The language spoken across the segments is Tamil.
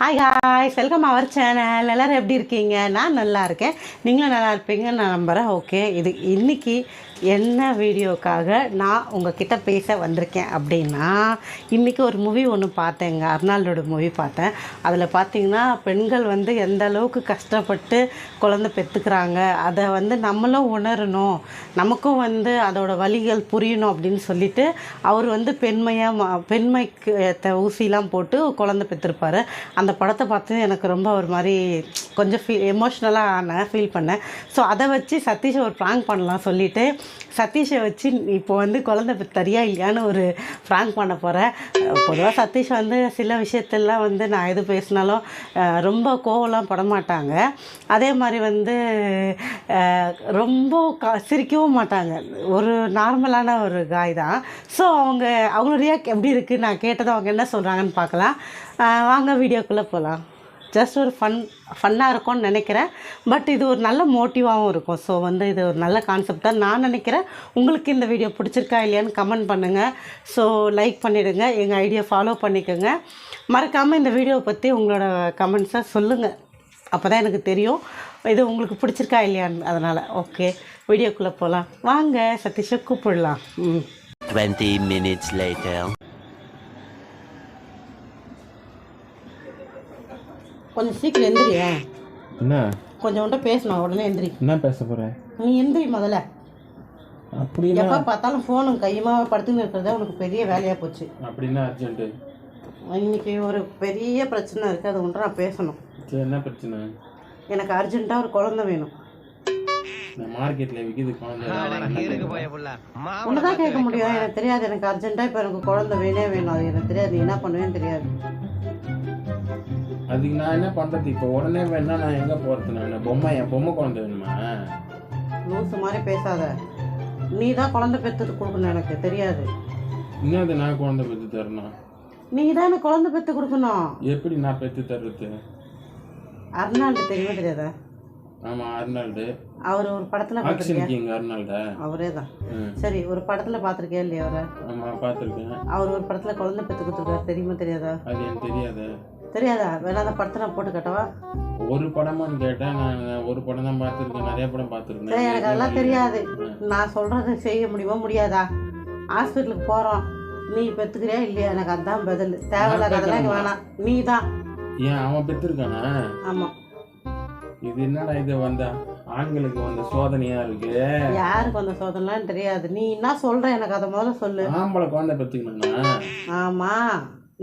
Hi hi welcome our channel எல்லோரும் எப்படி இருக்கீங்க? நான் நல்லா இருக்கேன். நீங்களும் நல்லா இருப்பீங்கன்னு நான் நம்புகிறேன் ஓகே இது இன்னைக்கு என்ன வீடியோக்காக நான் உங்ககிட்ட பேச வந்திருக்கேன் அப்படின்னா இன்றைக்கி ஒரு மூவி ஒன்று பார்த்தேங்க அர்னால்டோட மூவி பார்த்தேன். அதில் பார்த்தீங்கன்னா பெண்கள் வந்து எந்த அளவுக்கு கஷ்டப்பட்டு குழந்தை பெற்றுக்கிறாங்க அதை வந்து நம்மளும் உணரணும். நமக்கும் வந்து அதோட வழிகள் புரியணும் அப்படின்னு சொல்லிட்டு அவர் வந்து பெண்மையாக மா பெண்மைக்கு ஏற்ற ஊசிலாம் போட்டு குழந்தை பெற்றுருப்பார் அந்த அந்த படத்தை பார்த்து எனக்கு ரொம்ப ஒரு மாதிரி கொஞ்சம் ஃபீல் எமோஷ்னலாக ஆனேன் ஃபீல் பண்ணேன். ஸோ அதை வச்சு சதீஷை ஒரு ப்ராங்க் பண்ணலாம் சொல்லிவிட்டு சதீஷை வச்சு இப்போ வந்து குழந்தை பெத்தரியா இல்லையான்னு ஒரு ப்ராங்க் பண்ண போகிறேன் பொதுவாக சதீஷ் வந்து சில விஷயத்தெல்லாம் வந்து நான் எது பேசினாலும் ரொம்ப கோவம்லாம் பட மாட்டாங்க. அதே மாதிரி வந்து ரொம்ப க சிரிக்கவும் மாட்டாங்க. ஒரு நார்மலான ஒரு காய் தான். ஸோ அவங்க அவங்க ரியாக்ட் எப்படி இருக்குது நான் கேட்டதை அவங்க என்ன சொல்கிறாங்கன்னு பார்க்கலாம். வாங்க வீடியோக்குள்ளே போகலாம் ஜஸ்ட் ஒரு ஃபன் ஃபன்னாக இருக்கும்னு நினைக்கிறேன். பட் இது ஒரு நல்ல மோட்டிவாகவும் இருக்கும். ஸோ வந்து இது ஒரு நல்ல கான்செப்டாக நான் நினைக்கிறேன். உங்களுக்கு இந்த வீடியோ பிடிச்சிருக்கா இல்லையான்னு கமெண்ட் பண்ணுங்கள் ஸோ லைக் பண்ணிவிடுங்க எங்கள் ஐடியா ஃபாலோ பண்ணிக்கோங்க. மறக்காமல் இந்த வீடியோவை பற்றி உங்களோட கமெண்ட்ஸை சொல்லுங்கள் அப்போ தான் எனக்கு தெரியும். இது உங்களுக்கு பிடிச்சிருக்கா இல்லையான்னு. அதனால் ஓகே வீடியோக்குள்ளே போகலாம் வாங்க சதீஷை கூப்பிடலாம். ம். 20 மினிட்ஸ் later. கொஞ்சம் சீக்கிரம் எந்திரியே என்ன? கொஞ்சம் உன்ட்ட பேசணும் உடனே எந்திரி. என்ன பேச போற? நீ எந்திரி முதல்ல. அப்படின்னா எப்போ பார்த்தாலும் ஃபோனும் கையுமா படுத்துன்னு இருக்கிறதே உனக்கு பெரிய வேலையாக போச்சு. அப்படின்னா அர்ஜென்ட்டு இன்னைக்கு ஒரு பெரிய பிரச்சனை இருக்குது அது ஒன்று நான் பேசணும். சரி என்ன பிரச்சனை? எனக்கு அர்ஜென்ட்டாக ஒரு குழந்தை வேணும். குழந்தை. ஒன்று தான் கேட்க முடியும். எனக்கு தெரியாது எனக்கு அர்ஜென்ட்டாக இப்போ எனக்கு குழந்தை வேணே வேணும். அது எனக்கு தெரியாது நீ என்ன பண்ணுவேன்னு தெரியாது. அதுக்கு நான் என்ன பண்றது? இப்போ உடனே வேணா நான் எங்க போறது நான்? பொம்மை என் பொம்மை குழந்தை வேணுமா? லூசு மாதிரி பேசாத. நீ தான் குழந்தை பெற்று கொடுக்கணும் எனக்கு தெரியாது. இன்னும் அது நான் குழந்தை பெற்று தரணும்? நீ தான் எனக்கு குழந்தை பெற்று கொடுக்கணும். எப்படி நான் பெற்று தர்றது? அர்னால்டு தெரியுமா தெரியாதா? ஆமா அர்னால்டு. அவர் ஒரு படத்தில் கிங் அர்னால்டா? அவரே தான். சரி ஒரு படத்தில் பார்த்துருக்கியா இல்லையா அவரை? ஆமா பார்த்துருக்கேன். அவர் ஒரு படத்தில் குழந்தை பெற்று கொடுத்துருக்காரு தெரியுமா தெரியாதா? அது எனக்கு தெரியாது. தெரியாதா? வேணா அந்த படத்தை நான் போட்டு கட்டவா? ஒரு படமான்னு கேட்டா நான் ஒரு படம் தான் பார்த்துருக்கேன் நிறைய படம் சரி எனக்கு அதெல்லாம் பார்த்துருக்கேன் தெரியாது. நான் சொல்றது செய்ய முடியுமா முடியாதா? ஹாஸ்பிட்டலுக்கு போகிறோம் நீ பெற்றுக்கிறியா இல்லையா? எனக்கு அதான் பதில். தேவையில்லாத அதெல்லாம் வேணாம். நீ தான் ஏன் அவன் பெற்றிருக்கானா ஆமாம் இது என்னடா இது வந்த? ஆண்களுக்கு வந்த சோதனையா இருக்கு? யாருக்கு அந்த சோதனைலாம் தெரியாது. நீ என்ன சொல்ற? எனக்கு அதை முதல்ல சொல்லு. ஆம்பளை குழந்தை பெற்றுக்கணும்னா ஆமாம்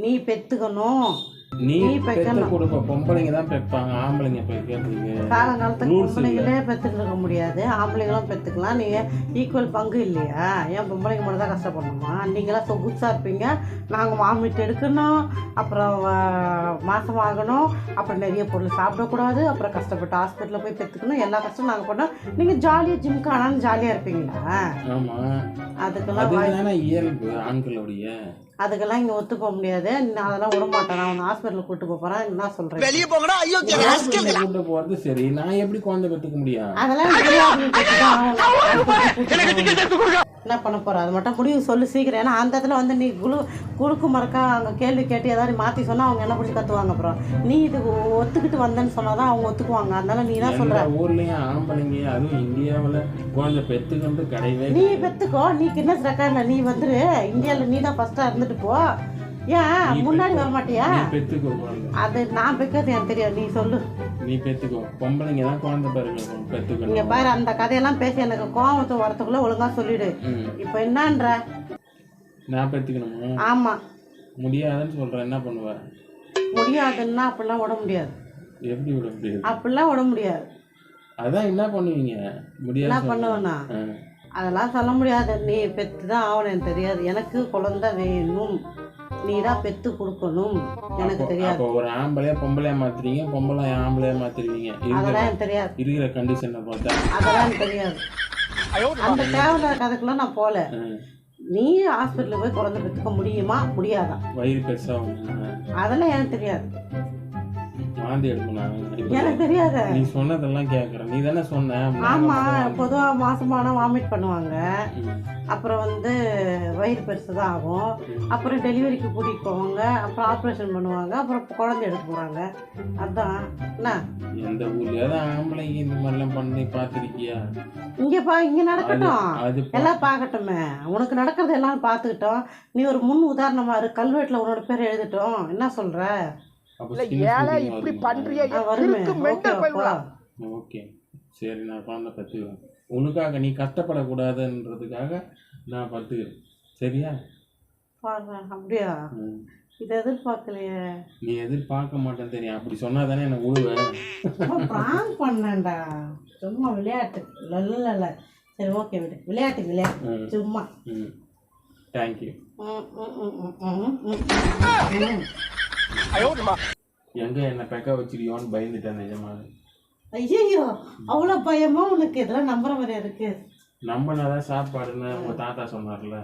நீ பெற்றுக்கணும் நீ பெக்கணும். கொடுப்ப பொம்பளைங்க தான் பெப்பாங்க ஆம்பளைங்க பெக்கிறதுக்கு காலங்காலத்துக்கு Rules பொம்பளைங்களே பெற்றுட்டு இருக்க முடியாது. ஆம்பளைங்களும் பெற்றுக்கலாம் நீங்கள் ஈக்குவல் பங்கு இல்லையா? ஏன் பொம்பளைங்க மட்டும் தான் கஷ்டப்படணுமா? நீங்களாம் சொகுசாக இருப்பீங்க. நாங்கள் வாமிட் எடுக்கணும். அப்புறம் மாசம் ஆகணும். அப்புறம் நிறைய பொருள் சாப்பிடக்கூடாது. அப்புறம் கஷ்டப்பட்டு ஹாஸ்பிட்டலில் போய் பெற்றுக்கணும் எல்லா கஷ்டமும் நாங்கள் பண்ணோம் நீங்கள் ஜாலியாக ஜிம் காணான்னு ஜாலியாக இருப்பீங்களா? ஆமா. அதுக்கெல்லாம் இயல்பு ஆண்களுடைய. அதுக்கெல்லாம் இங்கே ஒத்து போக முடியாது. நான் அதெல்லாம் விட மாட்டேன் நான் உன்னை ஹாஸ்பிட்டலுக்கு கூட்டு போக போகிறேன் என்ன சொல்கிறேன் ஹாஸ்பிட்டல் கூட்டு போறது சரி. நான் எப்படி குழந்தை பெற்றுக்க முடியும்? அதெல்லாம் தெரியாது. என்ன பண்ண போற? அது மட்டும் முடிவு சொல்லு சீக்கிரம். ஏன்னா அந்த இடத்துல வந்து நீ குழு குறுக்கு மறக்கா அவங்க கேள்வி கேட்டு ஏதாவது மாற்றி சொன்னால் அவங்க என்ன பிடிச்சி கத்துவாங்க அப்புறம் நீ இது ஒத்துக்கிட்டு வந்தேன்னு சொன்னால் தான் அவங்க ஒத்துக்குவாங்க. அதனால நீ தான் எல்லா ஊர்லயும் ஆம்பளைங்க அதுவும் இந்தியாவுல குழந்தை பெத்துக்கிறது கிடையவே நீ பெத்துக்கோ. நீ கின்னஸ் ரெக்கார்டில் நீ வந்துரு. இந்தியாவில் நீ தான் ஃபஸ்ட்டாக இருந்துட்டு போ. ஏன்? முன்னாடி வர மாட்டியா அது நான் பெக்கிறது எனக்கு தெரியும் நீ சொல்லு. நீ பெத்துக்கோ. பொம்பளைங்க தான் குழந்தை பெருக்கணும் இங்கே பெத்துக்கணும் பாரு அந்த கதையெல்லாம் பேசி எனக்கு கோவத்தை வரத்துக்குள்ளே ஒழுங்கா சொல்லிடு. இப்போ என்னன்ற? நான் பெத்துக்கணுமா? ஆமாம் முடியாதுன்னு சொல்றேன் என்ன பண்ணுவ? முடியாதுன்னா அப்படிலாம் விட முடியாது. எப்படி விட முடியாது? அப்படிலாம் விட முடியாது. அதான் என்ன பண்ணுவீங்க? என்ன முடியாது பண்ணுவேண்ணா அதெல்லாம் சொல்ல முடியாது. நீ பெற்று தான் ஆகணும் எனக்கு தெரியாது. எனக்கு குழந்தை வேணும். நீ தான் பெற்று கொடுக்கணும். எனக்கு தெரியாது. அப்போ ஒரு ஆம்பளையா பொம்பளையா மாத்துறீங்க பொம்பளை ஆம்பளையா இருக்கிற அதெல்லாம் தெரியாது. இருக்கிற கண்டிஷனை பார்த்தா. அதெல்லாம் தெரியாது. அந்த தேவையில்லாத கதைக்கெல்லாம் நான் போகல. ம். நீ ஹாஸ்பிட்டலில் போய் குழந்தை பெற்றுக்க முடியுமா? முடியாதா? வயிறு பெருசாகும் அதெல்லாம் எனக்கு தெரியாது. வாந்தி எடுக்கணும் எனக்கு தெரியாது. நீ சொன்னதெல்லாம் கேக்குறேன். நீ தானே சொன்ன. ஆமாம் பொதுவாக மாசமான வாமிட் பண்ணுவாங்க. அப்புறம் வந்து வயிறு பெருசு தான் ஆகும் அப்புறம் டெலிவரிக்கு கூட்டிகிட்டு போவாங்க. அப்புறம் ஆப்ரேஷன் பண்ணுவாங்க. அப்புறம் குழந்தை எடுக்க போகிறாங்க அதான். என்ன? எந்த ஊர்லயாவது ஆம்பளைங்க இந்த மாதிரிலாம் பண்ணி பார்த்துருக்கியா? இங்கே பா இங்கே நடக்கட்டும் எல்லாம் பார்க்கட்டுமே. உனக்கு நடக்கிறது எல்லாம் பார்த்துக்கிட்டோம். நீ ஒரு முன் உதாரணமா இரு. கல்வெட்டில் உன்னோட பேர் எழுதிட்டோம். என்ன சொல்ற? அப்ப இல்ல ஏழை இப்படி? பண்றிய இருக்கு மெண்டல் ஓகே. சரி நான் குழந்தை பத்துக்கிறேன் உனக்காக நீ கஷ்டப்படக்கூடாதுன்றதுக்காக நான் பத்துக்கிறேன் சரியா? அப்படியா? ம். இதை எதிர்பார்க்கலையே. நீ எதிர்பார்க்க மாட்டேன்னு தெரியும். அப்படி சொன்னா தானே எனக்கு ப்ராங்க் பண்ணேன்டா. சும்மா விளையாட்டு. இல்ல சரி ஓகே விடு. விளையாட்டு விளையாட்டு. சும்மா. ம். தேங்க்யூ ம், ம், ம். எங்க என்ன பெக்க வச்சிருக்கியோன்னு பயந்துட்டேன் நிஜமாக ஐயையோ அவ்வளோ பயமா உனக்கு? இதெல்லாம் நம்புற மாதிரியா இருக்கு. நம்மனாதான் சாப்பாடுன்னு உங்க தாத்தா சொன்னார்ல.